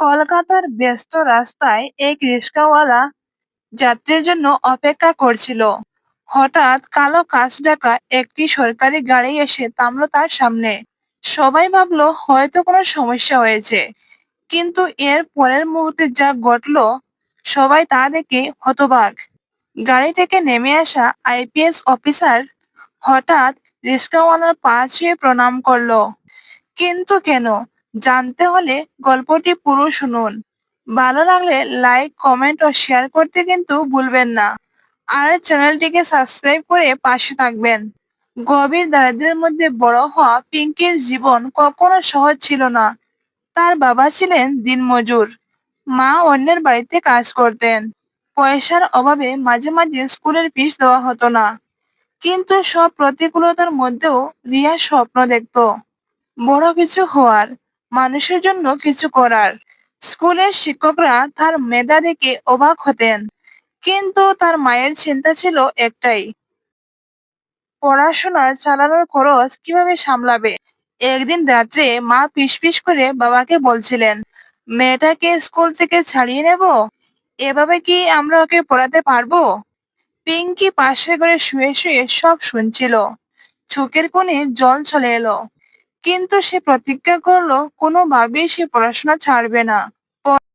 কলকাতার ব্যস্ত রাস্তায় এক রিক্সাওয়ালা যাত্রীর জন্য অপেক্ষা করছিল। হঠাৎ কালো কাঁচ ডাকা একটি সরকারি গাড়ি এসে থামলো তার সামনে। সবাই ভাবলো, হয়তো কোনো সমস্যা হয়েছে। কিন্তু এর পরের মুহূর্তে যা ঘটলো, সবাই তা দেখে হতবাক। গাড়ি থেকে নেমে আসা আইপিএস অফিসার হঠাৎ রিক্সাওয়ালার পা ছুঁয়ে প্রণাম করল। কিন্তু কেন? জানতে হলে গল্পটি পুরো শুনুন। ভালো লাগলে লাইক কমেন্ট ও শেয়ার করতে কিন্তু ভুলবেন না। আর চ্যানেলটিকে সাবস্ক্রাইব করে পাশে থাকবেন। গভীর দারিদ্র্যের মধ্যে বড় হওয়া পিঙ্কির জীবন কখনো সহজ ছিল না। তার বাবা ছিলেন দিনমজুর। মা অন্যের বাড়িতে কাজ করতেন। পয়সার অভাবে মাঝে মাঝে স্কুলের ফিস দেওয়া হতো না। কিন্তু সব প্রতিকূলতার মধ্যেও রিয়া স্বপ্ন দেখত। বড় কিছু হওয়ার মানুষের জন্য কিছু করার। স্কুলের শিক্ষকরা তার মেধা দেখে অবাক হতেন, কিন্তু তার মায়ের চিন্তা ছিল একটাই, পড়াশোনার চালানোর খরচ কীভাবে সামলাবে? একদিন রাত্রে মা পিস করে বাবাকে বলছিলেন, মেয়েটাকে স্কুল থেকে ছাড়িয়ে নেব? এভাবে কি আমরা ওকে পড়াতে পারব? পিঙ্কি পাশে করে শুয়ে শুয়ে সব শুনছিল। চোখের কোণে জল চলে এলো। কিন্তু সে প্রতিজ্ঞা করল, কোনোভাবেই সে পড়াশোনা ছাড়বে না। পর-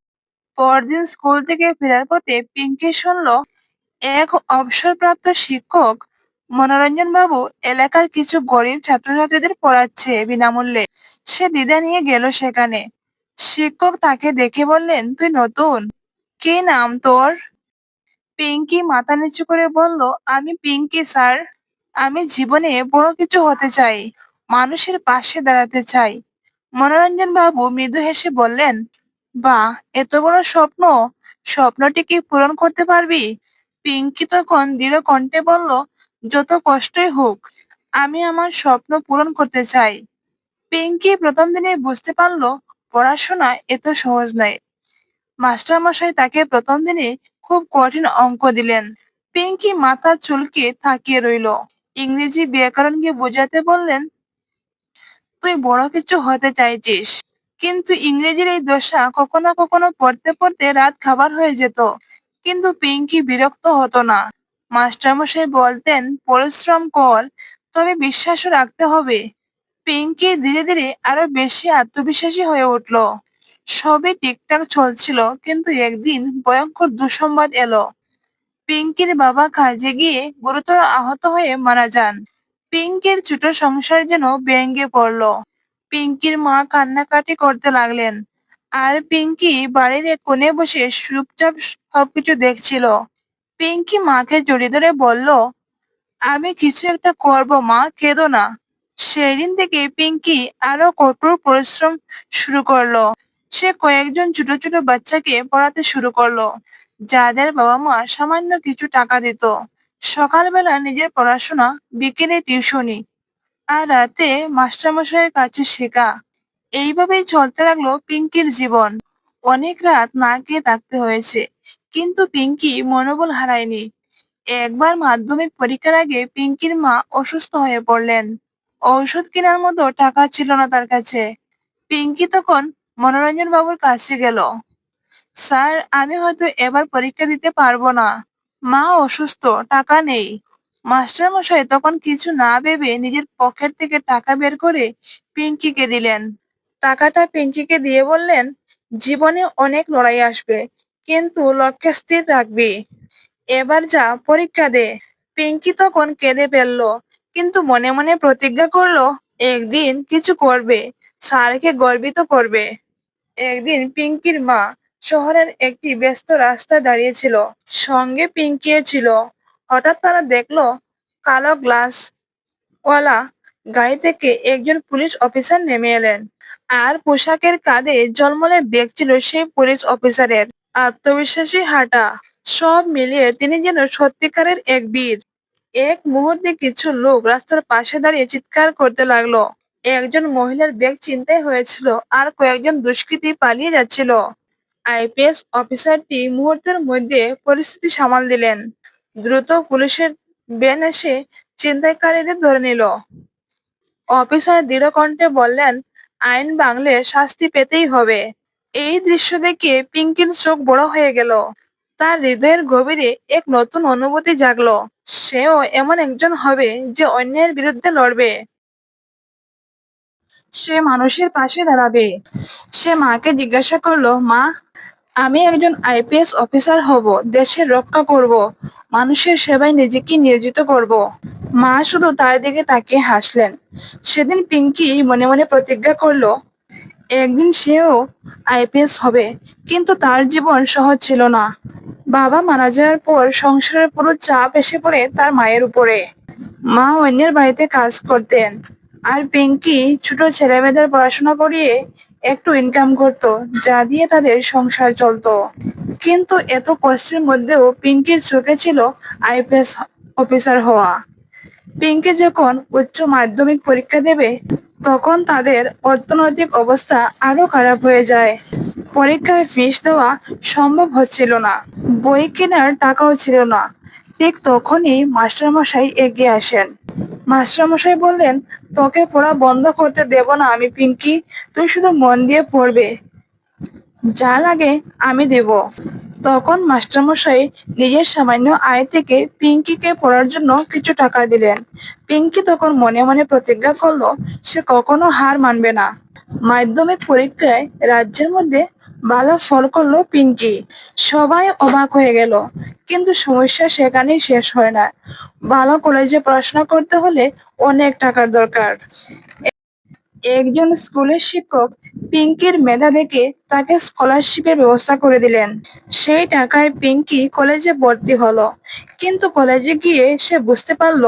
পরদিন স্কুল থেকে ফেরার পথে পিঙ্কি শুনল, এক অবসরপ্রাপ্ত শিক্ষক মনোরঞ্জন বাবু এলাকার কিছু গরিব ছাত্রছাত্রীদের পড়াচ্ছে বিনামূল্যে। সে দিদা নিয়ে গেল সেখানে। শিক্ষক তাকে দেখে বললেন, তুই নতুন? কি নাম তোর? পিঙ্কি মাথা নিচু করে বলল, আমি পিঙ্কি, স্যার। আমি জীবনে বড় কিছু হতে চাই। মানুষের পাশে দাঁড়াতে চাই। মনোরঞ্জন বাবু মৃদু হেসে বললেন বা এত বড় স্বপ্ন। স্বপ্নটি কি পূরণ করতে পারবি? পিঙ্কি তখন দৃঢ় কণ্ঠে বলল, যত কষ্টই হোক, আমি আমার স্বপ্ন পূরণ করতে চাই। পিঙ্কি প্রথম দিনে বুঝতে পারল, পড়াশোনা এত সহজ নয়। মাস্টার মশাই তাকে প্রথম দিনে খুব কঠিন অঙ্ক দিলেন। পিঙ্কি মাথা চুলকে তাকিয়ে রইল। ইংরেজি ব্যাকরণকে বোঝাতে বললেন তুই বড় কিছু হতে চাইছিস। কিন্তু ইংরেজির এই দশা কখনো কখনো পড়তে পড়তে রাত খাবার হয়ে যেত। কিন্তু পিঙ্কি বিরক্ত হতো না। মাস্টারমশাই বলতেন, পরিশ্রম কর, তবে বিশ্বাসও রাখতে হবে। পিঙ্কি ধীরে ধীরে আরও বেশি আত্মবিশ্বাসী হয়ে উঠল। সবই ঠিকঠাক চলছিল, কিন্তু একদিন ভয়ঙ্কর দুঃসংবাদ এলো। পিঙ্কির বাবা কাজে গিয়ে গুরুতর আহত হয়ে মারা যান। পিঙ্কির ছোট সংসার যেন ভেঙে পড়ল। পিঙ্কির মা কান্নাকাটি করতে লাগলেন। আর পিঙ্কি বাড়ির কোণে বসে চুপচাপ সবকিছু দেখছিল। পিঙ্কি মাকে জড়িয়ে ধরে বলল, আমি কিছু একটা করব, মা, কেঁদো না। সেই দিন থেকে পিঙ্কি আরও কঠোর পরিশ্রম শুরু করল। সে কয়েকজন ছোট ছোট বাচ্চাকে পড়াতে শুরু করল, যাদের বাবা মা সামান্য কিছু টাকা দিত। সকালবেলা নিজের পড়াশোনা, বিকেলে টিউশনি, আর রাতে মাস্টারমশাইয়ের কাছে শেখা। এইভাবেই চলতে লাগল পিঙ্কির জীবন। অনেক রাত না খেয়ে থাকতে হয়েছে, কিন্তু পিঙ্কি মনোবল হারায়নি। একবার মাধ্যমিক পরীক্ষার আগে পিঙ্কির মা অসুস্থ হয়ে পড়লেন। ঔষধ কেনার মতো টাকা ছিল না তার কাছে। পিঙ্কি তখন মনোরঞ্জন বাবুর কাছে গেল। স্যার, আমি হয়তো এবার পরীক্ষা দিতে পারব না। মা অসুস্থ, টাকা নেই। মাস্টার মশাই তখন কিছু না ভেবে নিজের পকেট থেকে টাকা বের করে পিঙ্কিকে দিলেন। টাকাটা পিঙ্কিকে দিয়ে বললেন, জীবনে অনেক লড়াই আসবে, কিন্তু লক্ষ্যে স্থির রাখবি। এবার যা, পরীক্ষা দে। পিঙ্কি তখন কেঁদে ফেলল, কিন্তু মনে মনে প্রতিজ্ঞা করল, একদিন কিছু করবে, স্যারকে গর্বিত করবে। একদিন পিঙ্কির মা শহরের একটি ব্যস্ত রাস্তায় দাঁড়িয়েছিল। সঙ্গে পিঙ্কিও ছিল। হঠাৎ তারা দেখল, কালো গ্লাস ওয়ালা গাড়ি থেকে একজন পুলিশ অফিসার নেমে এলেন। আর পোশাকের কাঁধে জলমলে ব্যাগ ছিল সেই পুলিশ অফিসারের। আত্মবিশ্বাসী হাঁটা, সব মিলিয়ে তিনি যেন সত্যিকারের এক বীর। এক মুহূর্তে কিছু লোক রাস্তার পাশে দাঁড়িয়ে চিৎকার করতে লাগল। একজন মহিলার ব্যাগ চিন্তাই হয়েছিল আর কয়েকজন দুষ্কৃতী পালিয়ে যাচ্ছিল। আইপিএস অফিসারটি মুহূর্তের মধ্যে পরিস্থিতি সামাল দিলেন। দ্রুত পুলিশের ভ্যান এসে ছিনতাইকারীদের ধরে নিল। অফিসার দৃঢ় কণ্ঠে বললেন, আইন বাংলে শাস্তি পেতেই হবে। এই দৃশ্য দেখে পিঙ্কির চোখ বড় হয়ে গেল। তার হৃদয়ের গভীরে এক নতুন অনুভূতি জাগলো। সেও এমন একজন হবে যে অন্যের বিরুদ্ধে লড়বে। সে মানুষের পাশে দাঁড়াবে। সে মাকে জিজ্ঞাসা করল, মা আমি একজন আইপিএস অফিসার হব দেশের রক্ষা করব, মানুষের সেবায় নিজেকে নিয়োজিত করব। মা শুধু তার দিকে তাকিয়ে হাসলেন। সেদিন পিঙ্কি মনে মনে প্রতিজ্ঞা করল, একদিন সেও আইপিএস হবে, কিন্তু তার জীবন সহজ ছিল না। বাবা মারা যাওয়ার পর সংসারের পুরো চাপ এসে পড়ে তার মায়ের উপরে। মা অন্যের বাড়িতে কাজ করতেন, আর পিঙ্কি ছোট ছেলেমেয়েদের পড়াশোনা করিয়ে একটু ইনকাম করত, যা দিয়ে তাদের সংসার চলতো। কিন্তু এত কষ্টের মধ্যেও পিঙ্কির চোখে ছিল আইপিএস অফিসার হওয়া। পিঙ্কি যখন উচ্চ মাধ্যমিক পরীক্ষা দেবে, তখন তাদের অর্থনৈতিক অবস্থা আরও খারাপ হয়ে যায়। পরীক্ষার ফিস দেওয়া সম্ভব হচ্ছিল না, বই কেনার টাকাও ছিল না। ঠিক তখনই মাস্টারমশাই এগিয়ে আসেন। মাস্টারমশাই বললেন, তোকে পড়া বন্ধ করতে দেব না আমি, পিঙ্কি। তুই শুধু মন দিয়ে পড়বে। যা লাগে আমি দেব। তখন মাস্টারমশাই নিজের সামান্য আয় থেকে পিঙ্কিকে পড়ার জন্য কিছু টাকা দিলেন। পিঙ্কি তখন মনে মনে প্রতিজ্ঞা করল, সে কখনো হার মানবে না। মাধ্যমিক পরীক্ষায় রাজ্যের মধ্যে ভালো ফল করল পিঙ্কি। সবাই অবাক হয়ে গেল। কিন্তু সমস্যা সেখানেই শেষ হয় না। ভালো কলেজে পড়াশোনা করতে হলে অনেক টাকার দরকার। একজন স্কুলের শিক্ষক পিঙ্কির মেধা দেখে তাকে স্কলারশিপের ব্যবস্থা করে দিলেন। সেই টাকায় পিঙ্কি কলেজে ভর্তি হলো। কিন্তু কলেজে গিয়ে সে বুঝতে পারল,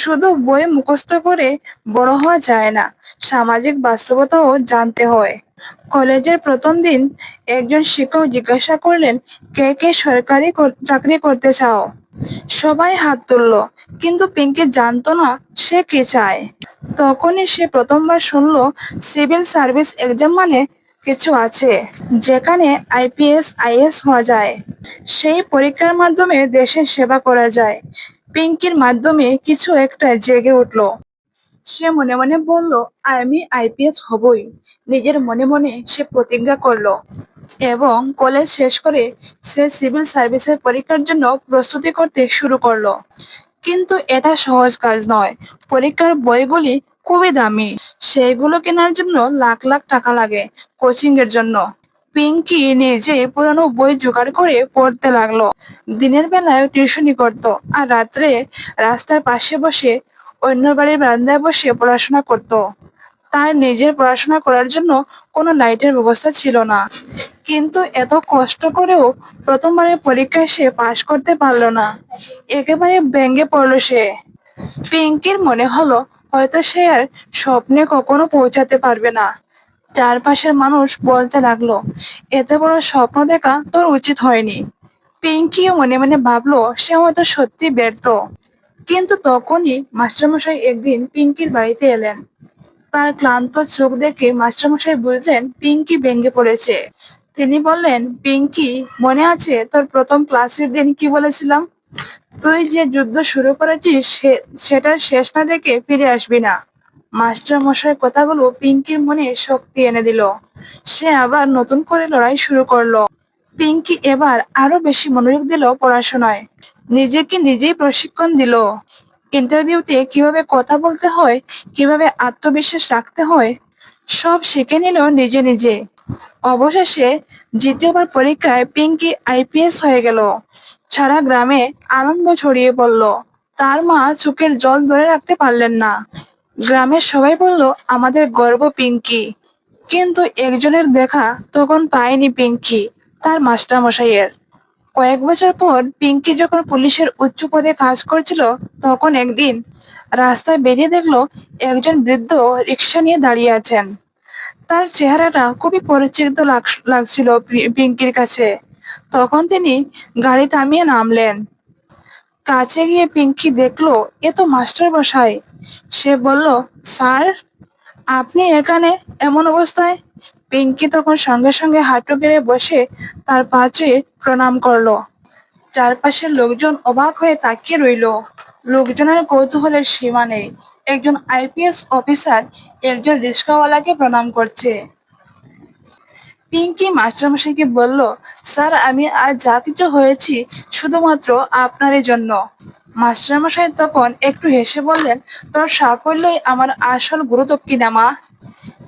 শুধু বই মুখস্থ করে বড় হওয়া যায় না, সামাজিক বাস্তবতাও জানতে হয়। কলেজের প্রথম দিন একজন শিক্ষক জিজ্ঞাসা করলেন, কে কে সরকারি চাকরি করতে চাও? সবাই হাত তুললো, কিন্তু পিঙ্কি জানতো না সে কি চায়। তখনই সে প্রথমবার শুনল, সিভিল সার্ভিস এক্সাম মানে কিছু আছে, যেখানে আইপিএস, আইএস হওয়া যায়। সেই পরীক্ষার মাধ্যমে দেশের সেবা করা যায়। পিঙ্কির মাধ্যমে কিছু একটা জেগে উঠল। সে মনে মনে বলল, আমি আইপিএস হবই। নিজের মনে মনে সে প্রতিজ্ঞা করল এবং কলেজ শেষ করে সে সিভিল সার্ভিসের পরীক্ষার জন্য প্রস্তুতি করতে শুরু করল। কিন্তু এটা সহজ কাজ নয়। পরীক্ষার বইগুলি খুবই দামি। সেগুলো কেনার জন্য লাখ লাখ টাকা লাগে কোচিং এর জন্য। পিঙ্কি নিজে পুরানো বই জোগাড় করে পড়তে লাগল। দিনের বেলায় টিউশনি করত আর রাত্রে রাস্তার পাশে বসে অন্য বাড়ির বারান্দায় বসে পড়াশোনা করত। তার নিজের পড়াশোনা করার জন্য কোনো লাইটের ব্যবস্থা ছিল না। কিন্তু এত কষ্ট করেও প্রথমবারের পরীক্ষায় সে পাশ করতে পারল না। একেবারে ব্যঙ্গে পড়ল সে। পিঙ্কির মনে হলো হয়তো সে আর স্বপ্নে কখনো পৌঁছাতে পারবে না। চারপাশের মানুষ বলতে লাগল, এত বড় স্বপ্ন দেখা তোর উচিত হয়নি। পিঙ্কিও মনে মনে ভাবলো, সে হয়তো সত্যি ব্যর্থ। কিন্তু তখনই মাস্টারমশাই একদিন পিঙ্কির বাড়িতে এলেন। তার ক্লান্ত চোখ দেখে মাস্টারমশাই বুঝলেন পিঙ্কি ভেঙে পড়েছে। তিনি বললেন, পিঙ্কি, মনে আছে তোর প্রথম ক্লাসের দিন কি বলেছিলাম? তুই যে যুদ্ধ শুরু করেছিস সেটার শেষ না দেখে ফিরে আসবি না। মাস্টার মশাইয়ের কথাগুলো পিঙ্কির মনে শক্তি এনে দিল। সে আবার নতুন করে লড়াই শুরু করল। পিঙ্কি এবার আরও বেশি মনোযোগ দিল পড়াশোনায়। নিজেকে নিজেই প্রশিক্ষণ দিল। ইন্টারভিউতে কীভাবে কথা বলতে হয়, কীভাবে আত্মবিশ্বাস রাখতে হয়, সব শিখে নিল নিজে নিজে। অবশেষে দ্বিতীয়বার পরীক্ষায় পিঙ্কি আইপিএস হয়ে গেল। সারা গ্রামে আনন্দ ছড়িয়ে পড়ল। তার মা চোখের জল ধরে রাখতে পারলেন না। গ্রামের সবাই বলল, আমাদের গর্ব পিঙ্কি। কিন্তু একজনের দেখা তখন পায়নি পিঙ্কি, তার মাস্টার মশাইয়ের কয়েক বছর পর পিঙ্কি যখন পুলিশের উচ্চ পদে কাজ করছিল, তখন একদিন রাস্তায় বেরিয়ে দেখল একজন বৃদ্ধ রিক্সা নিয়ে দাঁড়িয়ে আছেন। তার চেহারাটা খুবই পরিচিত লাগ- লাগছিল পিঙ্কির কাছে। তখন তিনি গাড়ি থামিয়ে নামলেন। কাছে গিয়ে পিঙ্কি দেখল, এ তো মাস্টার মশাই সে বলল, স্যার, আপনি এখানে এমন অবস্থায় পিঙ্কি তখন সঙ্গে সঙ্গে হাঁটু গেড়ে বসে তার পা ছুঁয়ে প্রণাম করল। চারপাশের লোকজন অবাক হয়ে তাকিয়ে রইল। লোকজনের কৌতূহলের সীমা নেই। একজন আইপিএস অফিসার একজন রিক্সাওয়ালাকে প্রণাম করছে। পিঙ্কি মাস্টারমশাইকে বলল, স্যার, আমি আজ যা কিছু হয়েছি শুধুমাত্র আপনারই জন্য। মাস্টারমশাই তখন একটু হেসে বললেন, তোর সাফল্যই আমার আসল গুরুত্ব কিনা মা?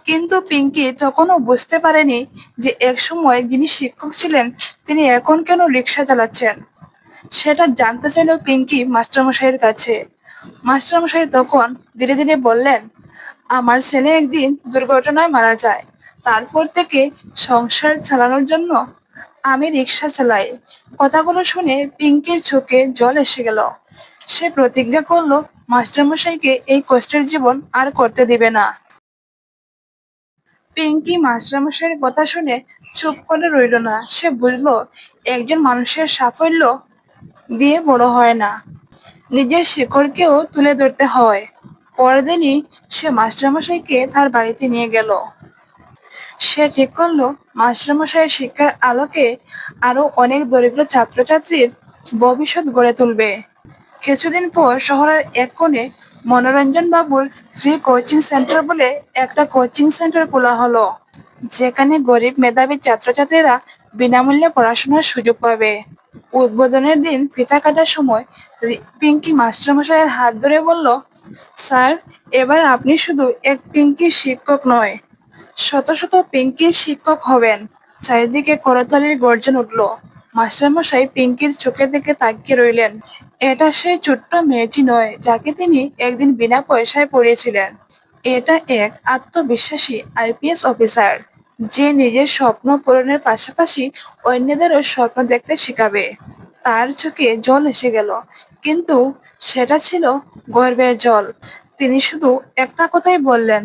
কিন্তু পিঙ্কি তখনও বুঝতে পারেনি যে একসময় যিনি শিক্ষক ছিলেন, তিনি এখন কেন রিক্সা চালাচ্ছেন। সেটা জানতে চাইল পিঙ্কি মাস্টারমশাইয়ের কাছে। মাস্টারমশাই তখন ধীরে ধীরে বললেন, আমার ছেলে একদিন দুর্ঘটনায় মারা যায়। তারপর থেকে সংসার চালানোর জন্য আমি রিক্সা চালাই। কথাগুলো শুনে পিঙ্কির চোখে জল এসে গেল। সে প্রতিজ্ঞা করল মাস্টারমশাইকে এই কষ্টের জীবন আর করতে দিবে না। পিঙ্কি মাস্টারমশাইয়ের কথা শুনে চুপ করে রইল না। সে বুঝলো, একজন মানুষের সাফল্য দিয়ে বড় হয় না। নিজের শিকড়কেও তুলে ধরতে হয়। পরের দিনই সে মাস্টারমশাইকে তার বাড়িতে নিয়ে গেল। সে ঠিক করল, মাস্টারমশাইয়ের শিক্ষার আলোকে আরও অনেক দরিদ্র ছাত্রছাত্রীর ভবিষ্যৎ গড়ে তুলবে। কিছুদিন পর শহরের এক কোণে মনোরঞ্জন বাবুর ফ্রি কোচিং সেন্টার বলে একটা কোচিং সেন্টার খোলা হলো, যেখানে গরিব মেধাবী ছাত্রছাত্রীরা বিনামূল্যে পড়াশোনার সুযোগ পাবে। উদ্বোধনের দিন ফিতা কাটার সময় পিঙ্কি মাস্টারমশাইয়ের হাত ধরে বলল, স্যার, এবার আপনি শুধু এক পিঙ্কির শিক্ষক নয়, শত শত পিঙ্কির শিক্ষক হবেন। চারিদিকে করতালির গর্জন উঠল। মাস্টারমশাই পিঙ্কির চোখের দিকে তাকিয়ে রইলেন। এটা সেই ছোট্ট মেয়েটি নয়, যাকে তিনি একদিন বিনা পয়সায় পড়িয়েছিলেন। এটা এক আত্মবিশ্বাসী আইপিএস অফিসার, যে নিজের স্বপ্ন পূরণের পাশাপাশি অন্যদেরও স্বপ্ন দেখতে শেখাবে। তার চোখে জল এসে গেল, কিন্তু সেটা ছিল গর্বের জল। তিনি শুধু একটা কথাই বললেন,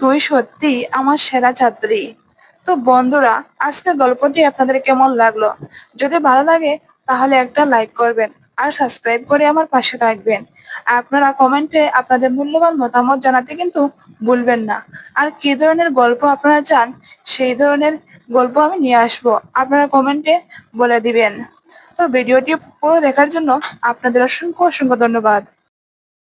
তুই সত্যি আমার সেরা ছাত্রী। তো বন্ধুরা, আজকের গল্পটি আপনাদের কেমন লাগল? যদি ভালো লাগে, তাহলে একটা লাইক করবেন। আর সাবস্ক্রাইব করে আমার পাশে থাকবেন। আপনারা কমেন্টে আপনাদের মূল্যবান মতামত জানাতে কিন্তু ভুলবেন না। আর কি ধরনের গল্প আপনারা চান, সেই ধরনের গল্প আমি নিয়ে আসব। আপনারা কমেন্টে বলে দিবেন। তো ভিডিওটি পুরো দেখার জন্য আপনাদের অসংখ্য অসংখ্য ধন্যবাদ।